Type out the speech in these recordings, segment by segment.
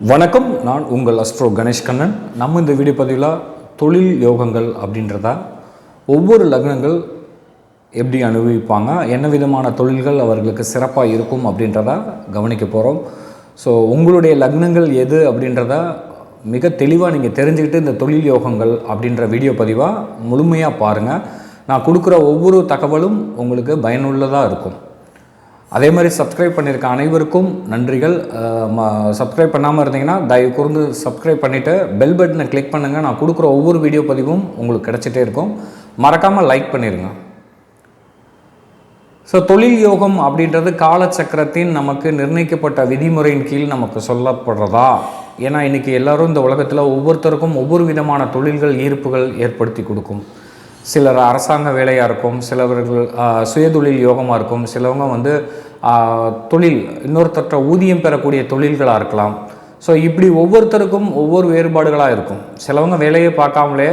வணக்கம். நான் உங்கள் அஸ்ட்ரோ கணேஷ் கண்ணன். நம்ம இந்த வீடியோ பதிவில் தொழில் யோகங்கள் அப்படின்றதா ஒவ்வொரு லக்னங்கள் எப்படி அனுபவிப்பாங்க என்ன விதமான தொழில்கள் அவர்களுக்கு சிறப்பாக இருக்கும் அப்படின்றதா கவனிக்க போகிறோம் ஸோ உங்களுடைய லக்னங்கள் எது அப்படின்றத மிக தெளிவாக நீங்கள் தெரிஞ்சுக்கிட்டு இந்த தொழில் யோகங்கள் அப்படின்ற வீடியோ பதிவாக முழுமையாக பாருங்கள் நான் கொடுக்குற ஒவ்வொரு தகவலும் உங்களுக்கு பயனுள்ளதாக இருக்கும். அதே மாதிரி சப்ஸ்கிரைப் பண்ணியிருக்க அனைவருக்கும் நன்றிகள். சப்ஸ்கிரைப் பண்ணாமல் இருந்தீங்கன்னா தயவு கூர்ந்து சப்ஸ்கிரைப் பண்ணிவிட்டு பெல் பட்டனை கிளிக் பண்ணுங்கள் நான் கொடுக்குற ஒவ்வொரு வீடியோ பதிவும் உங்களுக்கு கிடச்சிட்டே இருக்கும். மறக்காமல் லைக் பண்ணிடுங்க ஸோ தொழில் யோகம் அப்படின்றது காலச்சக்கரத்தின் நமக்கு நிர்ணயிக்கப்பட்ட விதிமுறையின் கீழ் நமக்கு சொல்லப்படுறதா? ஏன்னா இன்றைக்கி எல்லோரும் இந்த உலகத்தில் ஒவ்வொருத்தருக்கும் ஒவ்வொரு விதமான தொழில்கள் ஈர்ப்புகள் ஏற்படுத்தி கொடுக்கும். சிலர் அரசாங்க வேலையாக இருக்கும் சிலவர்கள் சுயதொழில் யோகமாக இருக்கும் சிலவங்க வந்து தொழில் இன்னொருத்தற்ற ஊதியம் பெறக்கூடிய தொழில்களாக இருக்கலாம். ஸோ இப்படி ஒவ்வொருத்தருக்கும் ஒவ்வொரு வேறுபாடுகளாக இருக்கும். சிலவங்க வேலையை பார்க்காமலே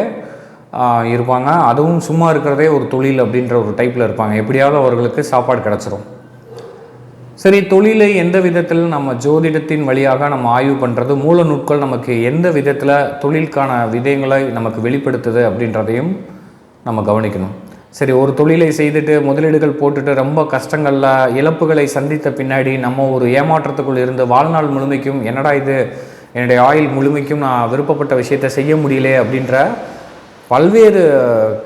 இருப்பாங்க. அதுவும் சும்மா இருக்கிறதே ஒரு தொழில் அப்படின்ற ஒரு டைப்பில் இருப்பாங்க. எப்படியாவது அவர்களுக்கு சாப்பாடு கிடச்சிரும். சரி தொழிலை எந்த விதத்தில் நம்ம ஜோதிடத்தின் வழியாக நம்ம ஆய்வு பண்ணுறது மூல நூட்கள் நமக்கு எந்த விதத்தில் தொழிலுக்கான விதயங்களை நமக்கு வெளிப்படுத்துது அப்படின்றதையும் நம்ம கவனிக்கணும். சரி ஒரு தொழிலை செய்துட்டு முதலீடுகள் போட்டுட்டு ரொம்ப கஷ்டங்களில் இழப்புகளை சந்தித்த பின்னாடி நம்ம ஒரு ஏமாற்றத்துக்குள் இருந்து வாழ்நாள் முழுமைக்கும் என்னடா இது என்னுடைய ஆயுள் முழுமைக்கும் நான் விருப்பப்பட்ட விஷயத்தை செய்ய முடியல அப்படின்ற பல்வேறு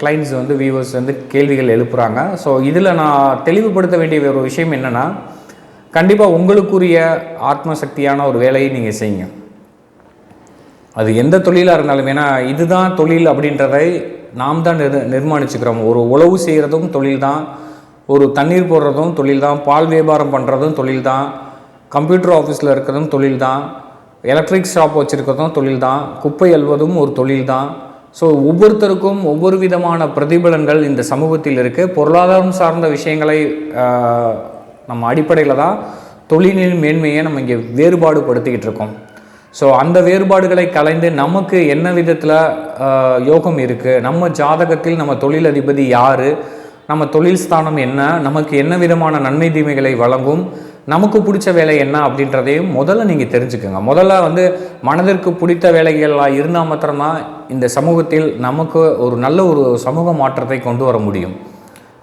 கிளைண்ட்ஸ் வந்து வியூவர்ஸ் வந்து கேள்விகள் எழுப்புகிறாங்க ஸோ இதில் நான் தெளிவுபடுத்த வேண்டிய ஒரு விஷயம் என்னென்னா கண்டிப்பாக உங்களுக்குரிய ஆத்ம சக்தியான ஒரு வேலையை நீங்கள் செய்யுங்க. அது எந்த தொழிலாக இருந்தாலும் ஏன்னா இதுதான் தொழில் அப்படின்றதை நாம் தான் நிர் நிர்மாணிச்சுக்கிறோம். ஒரு உழவு செய்கிறதும் தொழில் தான் ஒரு தண்ணீர் போடுறதும் தொழில் தான் பால் வியாபாரம் பண்ணுறதும் தொழில் தான் கம்ப்யூட்டர் ஆஃபீஸில் இருக்கிறதும் தொழில் தான் எலக்ட்ரிக் ஷாப் வச்சுருக்கிறதும் தொழில் தான் குப்பை அல்வதும் ஒரு தொழில் தான் ஸோ ஒவ்வொருத்தருக்கும் ஒவ்வொரு விதமான பிரதிபலன்கள் இந்த சமூகத்தில் இருக்குது பொருளாதாரம் சார்ந்த விஷயங்களை நம்ம அடிப்படையில் தான் தொழிலின் மேன்மையை நம்ம இங்கே வேறுபாடு படுத்திக்கிட்டு இருக்கோம். ஸோ அந்த வேறுபாடுகளை கலைந்து நமக்கு என்ன விதத்தில் யோகம் இருக்குது நம்ம ஜாதகத்தில் நம்ம தொழிலதிபதி யார்? நம்ம தொழில் ஸ்தானம் என்ன? நமக்கு என்ன விதமான நன்மை தீமைகளை வழங்கும்? நமக்கு பிடிச்ச வேலை என்ன அப்படின்றதையும் முதல்ல நீங்கள் தெரிஞ்சுக்கோங்க. முதல்ல வந்து மனதிற்கு பிடித்த வேலைகளாக இருந்தால் மாத்திரம்தான் இந்த சமூகத்தில் நமக்கு ஒரு நல்ல ஒரு சமூக மாற்றத்தை கொண்டு வர முடியும்.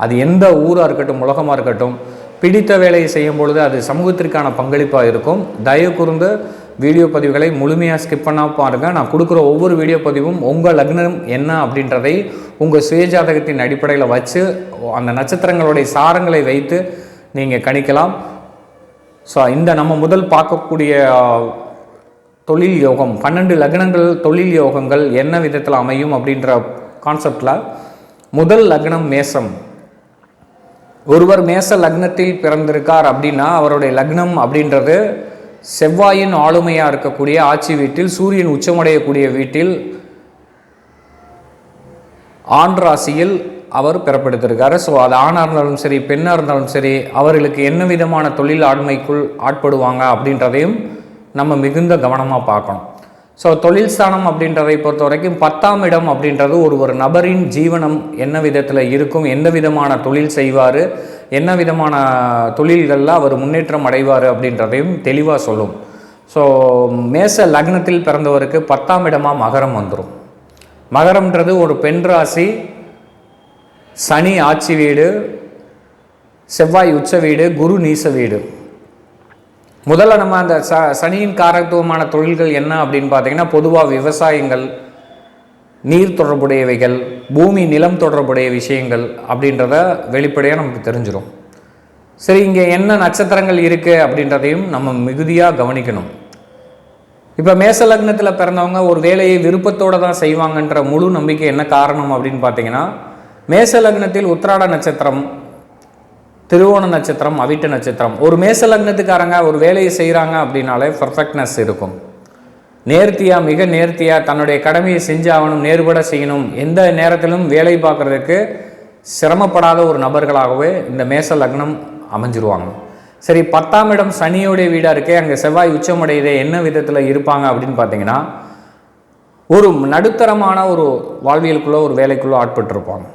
அது எந்த ஊராக இருக்கட்டும் உலகமாக இருக்கட்டும் பிடித்த வேலையை செய்யும் பொழுது அது சமூகத்திற்கான பங்களிப்பாக இருக்கும். தயவு கூர்ந்து வீடியோ பதிவுகளை முழுமையாக ஸ்கிப் பண்ணால் பாருங்கள் நான் கொடுக்குற ஒவ்வொரு வீடியோ பதிவும் உங்கள் லக்னம் என்ன அப்படின்றதை உங்கள் சுயஜாதகத்தின் அடிப்படையில் வச்சு அந்த நட்சத்திரங்களுடைய சாரங்களை வைத்து நீங்கள் கணிக்கலாம். ஸோ இந்த நம்ம முதல் பார்க்கக்கூடிய தொழில் யோகம் பன்னெண்டு லக்னங்கள் தொழில் யோகங்கள் என்ன விதத்தில் அமையும் அப்படின்ற கான்செப்டில் முதல் லக்னம் மேசம் ஒருவர் மேச லக்னத்தில் பிறந்திருக்கார் அப்படின்னா அவருடைய லக்னம் அப்படின்றது செவ்வாயின் ஆளுமையாக இருக்கக்கூடிய ஆட்சி வீட்டில் சூரியன் உச்சமடையக்கூடிய வீட்டில் ஆண் ராசியில் அவர் பிறப்பெடுத்திருக்காரு. ஸோ அது ஆணாக இருந்தாலும் சரி பெண்ணாக இருந்தாலும் சரி அவர்களுக்கு என்ன விதமான தொழில் ஆண்மைக்குள் ஆட்படுவாங்க அப்படின்றதையும் நம்ம மிகுந்த கவனமாக பார்க்கணும். ஸோ தொழில் ஸ்தானம் அப்படின்றதை பொறுத்த வரைக்கும் பத்தாம் இடம் அப்படின்றது ஒரு ஒரு நபரின் ஜீவனம் என்ன விதத்தில் இருக்கும் எந்த விதமான தொழில் செய்வார் என்ன விதமான தொழில்களில் அவர் முன்னேற்றம் அடைவார் அப்படின்றதையும் தெளிவாக சொல்லும். ஸோ மேச லக்னத்தில் பிறந்தவருக்கு பத்தாம் இடமாக மகரம் வந்துடும் மகரம்ன்றது ஒரு பெண் ராசி சனி ஆட்சி வீடு செவ்வாய் உச்ச வீடு குரு நீச வீடு. முதல்ல நம்ம அந்த ச சனியின் காரத்துவமான தொழில்கள் என்ன அப்படின்னு பார்த்தீங்கன்னா பொதுவாக விவசாயங்கள் நீர் தொடர்புடையவைகள் பூமி நிலம் தொடர்புடைய விஷயங்கள் அப்படின்றத வெளிப்படையாக நமக்கு தெரிஞ்சிடும் சரி இங்கே என்ன நட்சத்திரங்கள் இருக்குது அப்படின்றதையும் நம்ம மிகுதியாக கவனிக்கணும். இப்போ மேச லக்னத்தில் பிறந்தவங்க ஒரு வேலையை விருப்பத்தோடு தான் செய்வாங்கன்ற முழு நம்பிக்கை என்ன காரணம் அப்படின்னு பார்த்தீங்கன்னா மேச லக்னத்தில் உத்திராட நட்சத்திரம் திருவோண நட்சத்திரம் அவிட்ட நட்சத்திரம். ஒரு மேச லக்னத்துக்காரங்க ஒரு வேலையை செய்கிறாங்க அப்படின்னாலே பர்ஃபெக்ட்னஸ் இருக்கும். நேர்த்தியாக மிக நேர்த்தியாக தன்னுடைய கடமையை செஞ்சாகணும் நேர்பட செய்யணும். எந்த நேரத்திலும் வேலை பார்க்குறதுக்கு சிரமப்படாத ஒரு நபர்களாகவே இந்த மேச லக்னம் அமைஞ்சிருவாங்க. சரி பத்தாம் இடம் சனியோடைய வீடாக இருக்கே அங்கே செவ்வாய் உச்சமடையுதே என்ன விதத்தில் இருப்பாங்க அப்படின்னு பார்த்தீங்கன்னா ஒரு நடுத்தரமான ஒரு வாழ்வியலுக்குள்ளே ஒரு வேலைக்குள்ளே ஆட்பட்டிருப்பாங்க.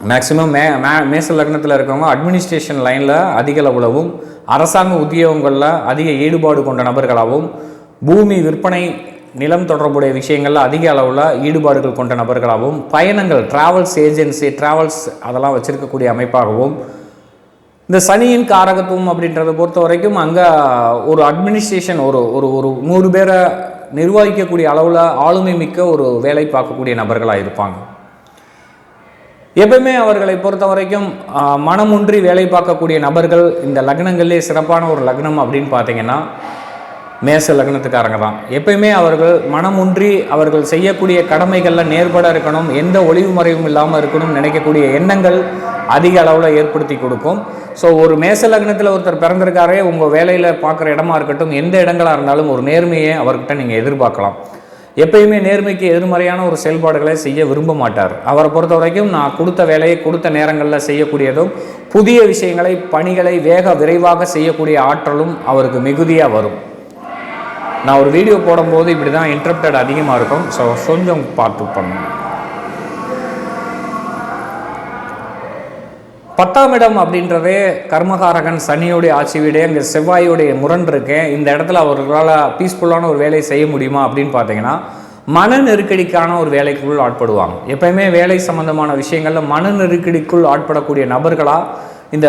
மேக்சிமம் மே மே மேச லக்னத்தில் இருக்கவங்க அட்மினிஸ்ட்ரேஷன் லைனில் அதிக அளவுலவும் அரசாங்க உத்தியோகங்களில் அதிக ஈடுபாடு கொண்ட நபர்களாகவும் பூமி விற்பனை நிலம் தொடர்புடைய விஷயங்களில் அதிக அளவில் ஈடுபாடுகள் கொண்ட நபர்களாகவும் பயணங்கள் டிராவல்ஸ் ஏஜென்சி டிராவல்ஸ் அதெல்லாம் வச்சுருக்கக்கூடிய அமைப்பாகவும் இந்த சனியின் காரகத்துவம் அப்படின்றத பொறுத்த வரைக்கும் அங்கே ஒரு அட்மினிஸ்ட்ரேஷன் ஒரு ஒரு ஒரு நூறு பேரை நிர்வகிக்கக்கூடிய அளவில் ஆளுமை மிக்க ஒரு வேலை பார்க்கக்கூடிய நபர்களாக இருப்பாங்க. எப்பவுமே அவர்களை பொறுத்த வரைக்கும் மனமுன்றி வேலை பார்க்கக்கூடிய நபர்கள் இந்த லக்னங்கள்லேயே சிறப்பான ஒரு லக்னம் அப்படின்னு பார்த்தீங்கன்னா மேச லக்னத்துக்காரங்க தான். எப்பயுமே அவர்கள் மனமுன்றி அவர்கள் செய்யக்கூடிய கடமைகளில் நேர்பட இருக்கணும் எந்த ஒளிவு மறைவும் இல்லாமல் இருக்கணும்னு நினைக்கக்கூடிய எண்ணங்கள் அதிக அளவில் ஏற்படுத்தி கொடுக்கும். ஸோ ஒரு மேச லக்னத்தில் ஒருத்தர் பிறந்திருக்காரே உங்கள் வேலையில் பார்க்குற இடமா இருக்கட்டும் எந்த இடங்களாக இருந்தாலும் ஒரு நேர்மையை அவர்கிட்ட நீங்கள் எதிர்பார்க்கலாம். எப்பயுமே நேர்மைக்கு எதிர்மறையான ஒரு செயல்பாடுகளை செய்ய விரும்ப மாட்டார். அவரை பொறுத்த வரைக்கும் நான் கொடுத்த வேலையை கொடுத்த நேரங்களில் செய்யக்கூடியதும் புதிய விஷயங்களை பணிகளை வேக விரைவாக செய்யக்கூடிய ஆற்றலும் அவருக்கு மிகுதியாக வரும். நான் ஒரு வீடியோ போடும்போது இப்படி தான் இன்டரப்டட் அதிகமாக இருக்கும். ஸோ கொஞ்சம் பார்த்து பண்ணணும் பத்தாம் இடம் அப்படின்றதே கர்மகாரகன் சனியோடைய ஆட்சி வீடு அங்கே செவ்வாயோடைய முரண் இருக்கேன் இந்த இடத்துல அவர்களால் பீஸ்ஃபுல்லான ஒரு வேலையை செய்ய முடியுமா அப்படின்னு பார்த்தீங்கன்னா மன நெருக்கடிக்கான ஒரு வேலைக்குள் ஆட்படுவாங்க. எப்பயுமே வேலை சம்பந்தமான விஷயங்களில் மன நெருக்கடிக்குள் ஆட்படக்கூடிய நபர்களாக இந்த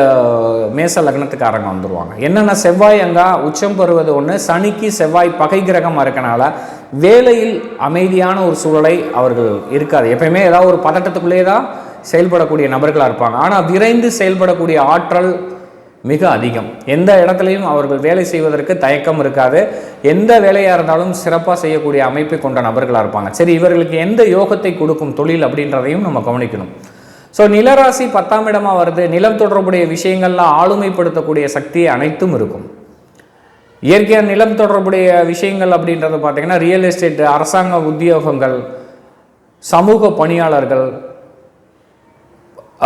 மேச லக்னத்துக்காரங்க வந்துடுவாங்க என்னென்ன செவ்வாய் அங்கா உச்சம் பெறுவது ஒன்று சனிக்கு செவ்வாய் பகை கிரகமாக இருக்கனால வேலையில் அமைதியான ஒரு சூழலை அவர்கள் இருக்காது. எப்பயுமே ஏதாவது ஒரு பதட்டத்துக்குள்ளே தான் செயல்படக்கூடிய நபர்களாக இருப்பாங்க. ஆனால் விரைந்து செயல்படக்கூடிய ஆற்றல் மிக அதிகம். எந்த இடத்துலையும் அவர்கள் வேலை செய்வதற்கு தயக்கம் இருக்காது. எந்த வேலையாக இருந்தாலும் சிறப்பாக செய்யக்கூடிய அமைப்பை கொண்ட நபர்களாக இருப்பாங்க. சரி இவர்களுக்கு எந்த யோகத்தை கொடுக்கும் தொழில் அப்படின்றதையும் நம்ம கவனிக்கணும். ஸோ நிலராசி பத்தாம் இடமாக வருது. நிலம் தொடர்புடைய விஷயங்கள்லாம் ஆளுமைப்படுத்தக்கூடிய சக்தி அனைத்தும் இருக்கும். இயற்கையாக நிலம் தொடர்புடைய விஷயங்கள் அப்படின்றது பார்த்தீங்கன்னா ரியல் எஸ்டேட் அரசாங்க உத்தியோகங்கள் சமூக பணியாளர்கள்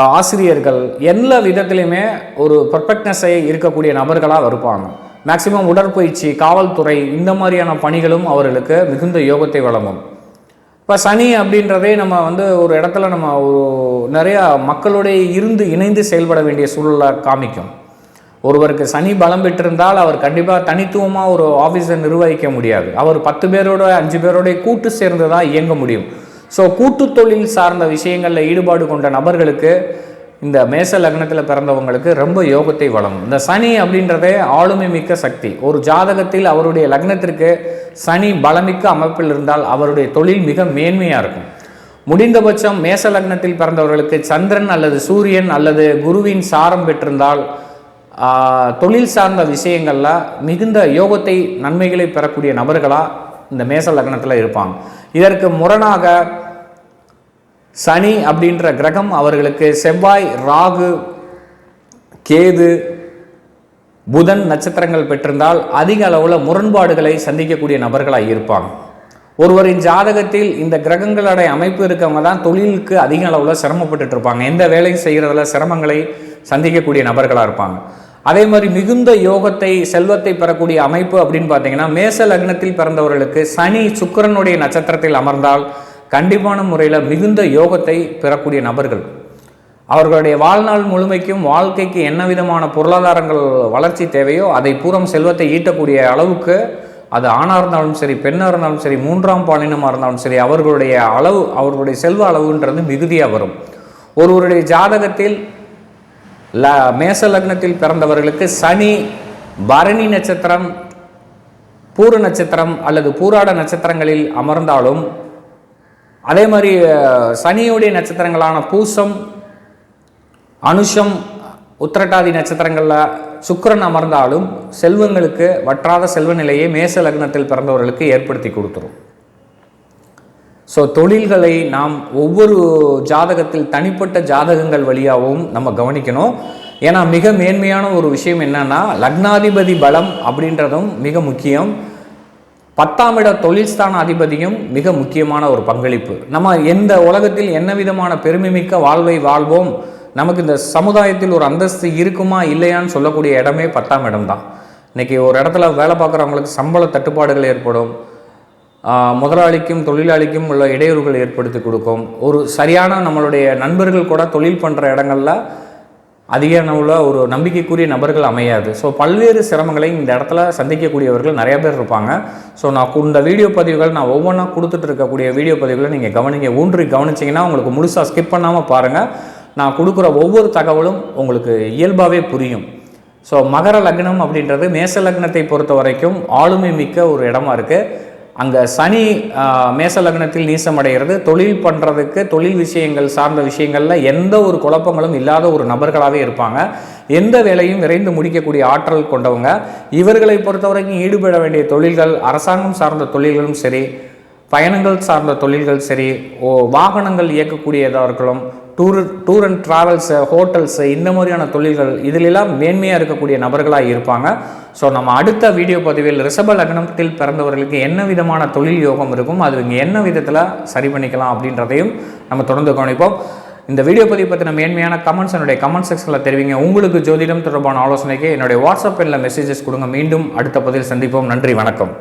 ஆசிரியர்கள் எல்லா விதத்திலையுமே ஒரு பர்ஃபெக்ட்னஸை இருக்கக்கூடிய நபர்களாக இருப்பாங்க. மேக்சிமம் உடற்பயிற்சி காவல்துறை இந்த மாதிரியான பணிகளும் அவர்களுக்கு மிகுந்த யோகத்தை வழங்கும். இப்போ சனி அப்படின்றதே நம்ம வந்து ஒரு இடத்துல நம்ம ஒரு நிறையா மக்களுடைய இருந்து இணைந்து செயல்பட வேண்டிய சூழலை காமிக்கும். ஒருவருக்கு சனி பலம் பெற்றிருந்தால் அவர் கண்டிப்பாக தனித்துவமாக ஒரு ஆஃபீஸை நிர்வகிக்க முடியாது. அவர் பத்து பேரோட அஞ்சு பேரோடைய கூட்டு சேர்ந்து தான் இயங்க முடியும். ஸோ கூட்டு தொழில் சார்ந்த விஷயங்களில் ஈடுபாடு கொண்ட நபர்களுக்கு இந்த மேச லக்னத்தில் பிறந்தவங்களுக்கு ரொம்ப யோகத்தை வழங்கும். இந்த சனி அப்படின்றதே ஆளுமை மிக்க சக்தி. ஒரு ஜாதகத்தில் அவருடைய லக்னத்திற்கு சனி பலமிக்க அமைப்பில் இருந்தால் அவருடைய தொழில் மிக மேன்மையாக இருக்கும். முடிந்தபட்சம் மேச லக்னத்தில் பிறந்தவர்களுக்கு சந்திரன் அல்லது சூரியன் அல்லது குருவின் சாரம் பெற்றிருந்தால் தொழில் சார்ந்த விஷயங்களில் மிகுந்த யோகத்தை நன்மைகளை பெறக்கூடிய நபர்களாக இந்த மேச லக்னத்தில் இருப்பாங்க. இதற்கு முரணாக சனி அப்படின்ற கிரகம் அவர்களுக்கு செவ்வாய் ராகு கேது புதன் நட்சத்திரங்கள் பெற்றிருந்தால் அதிக அளவில் முரண்பாடுகளை சந்திக்கக்கூடிய நபர்களாக இருப்பாங்க. ஒருவரின் ஜாதகத்தில் இந்த கிரகங்களுடைய அமைப்பு இருக்கவங்க தான் தொழிலுக்கு அதிக அளவில் சிரமப்பட்டுட்டு இருப்பாங்க. எந்த வேலையும் செய்கிறதுல சிரமங்களை சந்திக்கக்கூடிய நபர்களாக இருப்பாங்க. அதே மாதிரி மிகுந்த யோகத்தை செல்வத்தை பெறக்கூடிய அமைப்பு அப்படின்னு பார்த்தீங்கன்னா மேச லக்னத்தில் பிறந்தவர்களுக்கு சனி சுக்கிரனுடைய நட்சத்திரத்தில் அமர்ந்தால் கண்டிப்பான முறையில் மிகுந்த யோகத்தை பெறக்கூடிய நபர்கள். அவர்களுடைய வாழ்நாள் முழுமைக்கும் வாழ்க்கைக்கு என்ன விதமான பொருளாதாரங்கள் வளர்ச்சி தேவையோ அதை பூரம் செல்வத்தை ஈட்டக்கூடிய அளவுக்கு அது ஆணாக இருந்தாலும் சரி பெண்ணாக இருந்தாலும் சரி மூன்றாம் பாலினமாக இருந்தாலும் சரி அவர்களுடைய அளவு அவர்களுடைய செல்வ அளவுன்றது மிகுதியாக வரும். ஒருவருடைய ஜாதகத்தில் ல மேச லக்னத்தில் பிறந்தவர்களுக்கு சனி பரணி நட்சத்திரம் பூர நட்சத்திரம் அல்லது பூராட நட்சத்திரங்களில் அமர்ந்தாலும் அதே மாதிரி சனியுடைய நட்சத்திரங்களான பூசம் அனுஷம் உத்திரட்டாதி நட்சத்திரங்களில் சுக்கரன் அமர்ந்தாலும் செல்வங்களுக்கு வற்றாத செல்வ நிலையை மேச லக்னத்தில் பிறந்தவர்களுக்கு ஏற்படுத்தி கொடுத்துரும். ஸோ தொழில்களை நாம் ஒவ்வொரு ஜாதகத்தில் தனிப்பட்ட ஜாதகங்கள் வழியாகவும் நம்ம கவனிக்கணும். ஏன்னா மிக மேன்மையான ஒரு விஷயம் என்னன்னா லக்னாதிபதி பலம் அப்படின்றதும் மிக முக்கியம். பத்தாம் இட தொழில்ஸ்தான அதிபதியும் மிக முக்கியமான ஒரு பங்களிப்பு. நம்ம எந்த உலகத்தில் என்ன விதமான பெருமைமிக்க வாழ்வை வாழ்வோம்? நமக்கு இந்த சமுதாயத்தில் ஒரு அந்தஸ்து இருக்குமா இல்லையான்னு சொல்லக்கூடிய இடமே பத்தாம் இடம் தான். இன்னைக்கு ஒரு இடத்துல வேலை பார்க்குறவங்களுக்கு சம்பள தட்டுப்பாடுகள் ஏற்படும். முதலாளிக்கும் தொழிலாளிக்கும் உள்ள இடையூறுகள் ஏற்படுத்தி கொடுக்கும். ஒரு சரியான நம்மளுடைய நண்பர்கள் கூட தொழில் பண்ணுற இடங்களில் அதிக அளவுல ஒரு நம்பிக்கைக்குரிய நபர்கள் அமையாது. ஸோ பல்வேறு சிரமங்களை இந்த இடத்துல சந்திக்கக்கூடியவர்கள் நிறைய பேர் இருப்பாங்க. ஸோ நான் இந்த வீடியோ பதிவுகள் நான் ஒவ்வொன்றா கொடுத்துட்டு இருக்கக்கூடிய வீடியோ பதிவுகளை நீங்கள் கவனிங்க ஊன்றி கவனிச்சிங்கன்னா உங்களுக்கு முழுசாக ஸ்கிப் பண்ணாமல் பாருங்கள் நான் கொடுக்குற ஒவ்வொரு தகவலும் உங்களுக்கு இயல்பாகவே புரியும். ஸோ மகர லக்னம் அப்படின்றது மேச லக்னத்தை பொறுத்த வரைக்கும் ஆளுமை மிக்க ஒரு இடமா இருக்குது அங்கே சனி மேச லக்னத்தில் நீசமடைகிறது தொழில் பண்ணுறதுக்கு தொழில் விஷயங்கள் சார்ந்த விஷயங்களில் எந்த ஒரு குழப்பங்களும் இல்லாத ஒரு நபர்களாகவே இருப்பாங்க. எந்த வேலையும் விரைந்து முடிக்கக்கூடிய ஆற்றல் கொண்டவங்க. இவர்களை பொறுத்தவரைக்கும் ஈடுபட வேண்டிய தொழில்கள் அரசாங்கம் சார்ந்த தொழில்களும் சரி பயணங்கள் சார்ந்த தொழில்கள் சரி ஓ வாகனங்கள் இயக்கக்கூடியதாக இருக்கலாம் tour tour and travels hotels இந்த மாதிரியான தொழில்கள் இதிலெல்லாம் மேன்மையாக இருக்கக்கூடிய நபர்களாக இருப்பாங்க. ஸோ நம்ம அடுத்த வீடியோ பதிவில் ரிஷப லக்னத்தில் பிறந்தவர்களுக்கு என்ன விதமான தொழில் யோகம் இருக்கும் அது இங்கே என்ன விதத்தில் சரி பண்ணிக்கலாம் அப்படின்றதையும் நம்ம தொடர்ந்து கவனிப்போம். இந்த வீடியோ பதிவு பற்றின மேன்மையான கமெண்ட்ஸ் என்னுடைய கமெண்ட் செக்ஷனில் தெரிவிங்க. உங்களுக்கு ஜோதிடம் தொடர்பான ஆலோசனைக்கு என்னுடைய வாட்ஸ்அப் எண்ணில் மெசேஜஸ் கொடுங்க. மீண்டும் அடுத்த பதிவில் சந்திப்போம். நன்றி வணக்கம்.